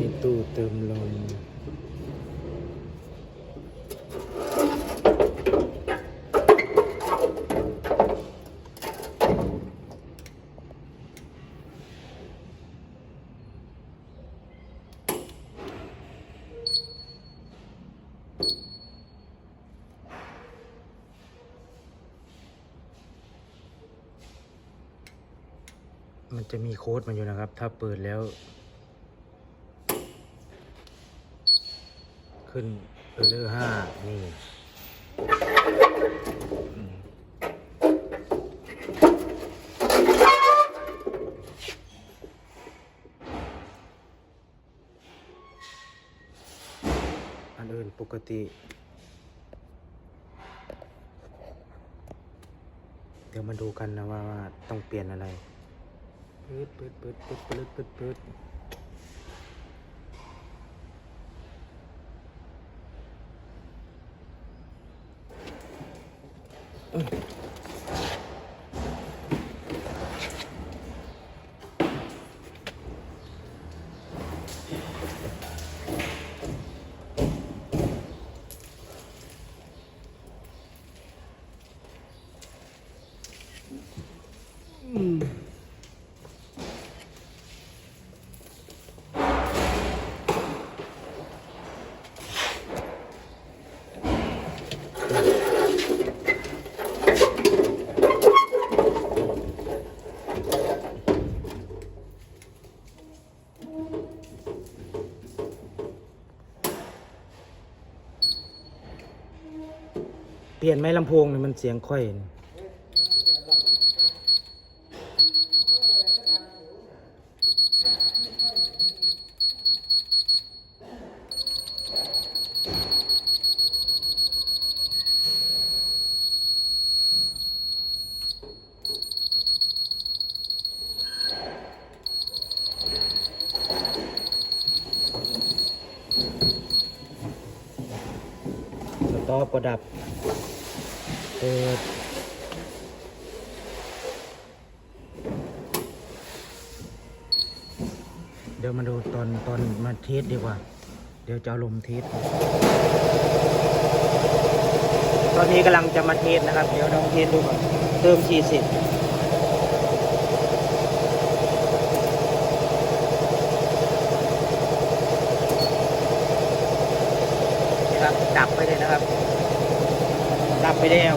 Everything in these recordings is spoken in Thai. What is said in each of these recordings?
มีตู้เติมลมมันจะมีโค้ดมันอยู่นะครับ ถ้าเปิดแล้ว ขึ้นเออเลอร์ห้านี่อันอื่นปกติ เดี๋ยวมาดูกันนะว่าว่าต้องเปลี่ยนอะไรปืดปืดปืดปืดปืดปืดปืด 응. 음. เปลี่ยนไหมลำโพงเนี่ยมันเสียงค่อยนี่ ต็อปก็ดับ เปิดเดี๋ยวมาดูตอนตอนมาเทสดีกว่า เดี๋ยวจะลมเทส ตอนนี้กำลังจะมาเทสนะครับ เดี๋ยวลองเทสดูก่อน เติม40 นะครับ ดับไปเลยนะครับ ดับไปแล้ว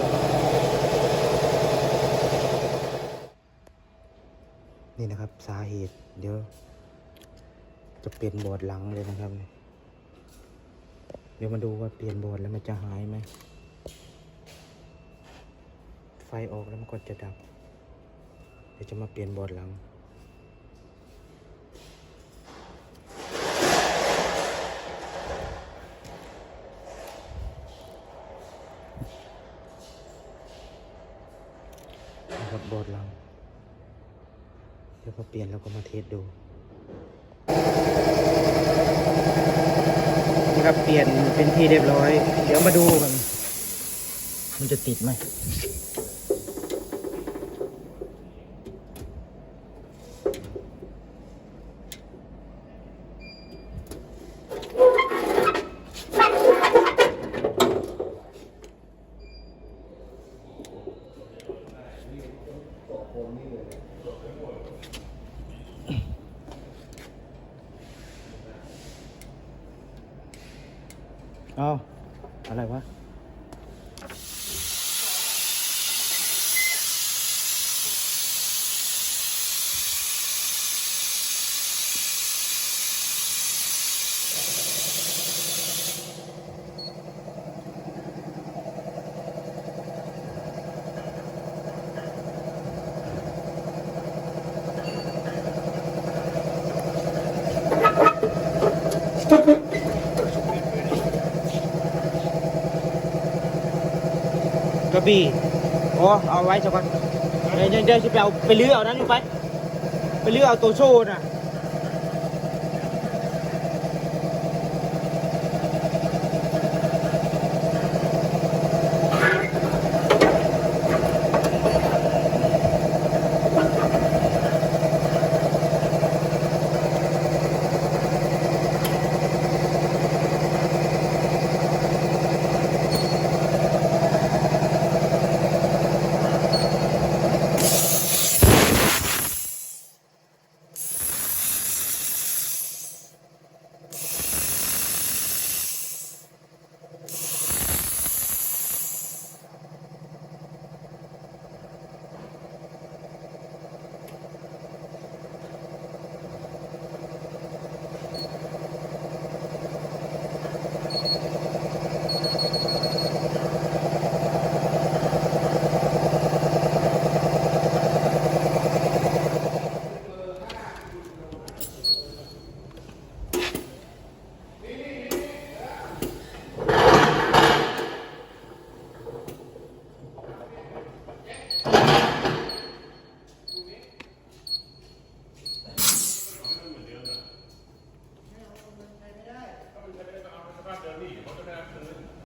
นี่นะครับสาเหตุเดี๋ยว จะเปลี่ยนบอร์ดหลังเลยนะครับ เดี๋ยวมาดูว่าเปลี่ยนบอร์ดแล้วมันจะหายไหมไฟออกแล้วมันก็จะดับ เดี๋ยวจะมาเปลี่ยนบอร์ดหลัง ครับบอร์ดหลังเดี๋ยวพอเปลี่ยนแล้วก็มาเทสดูนี่ครับเปลี่ยนเป็นที่เรียบร้อย เดี๋ยวมาดูกันมันจะติดไหม เอาอะไรวะ กระบี่โอ้เอาไว้สักวันเดี๋ยวเดี๋ยวจะไปเอาไปลื้อเอานั้นลงไป ไปลื้อเอาตัวโซ่น่ะ Okay.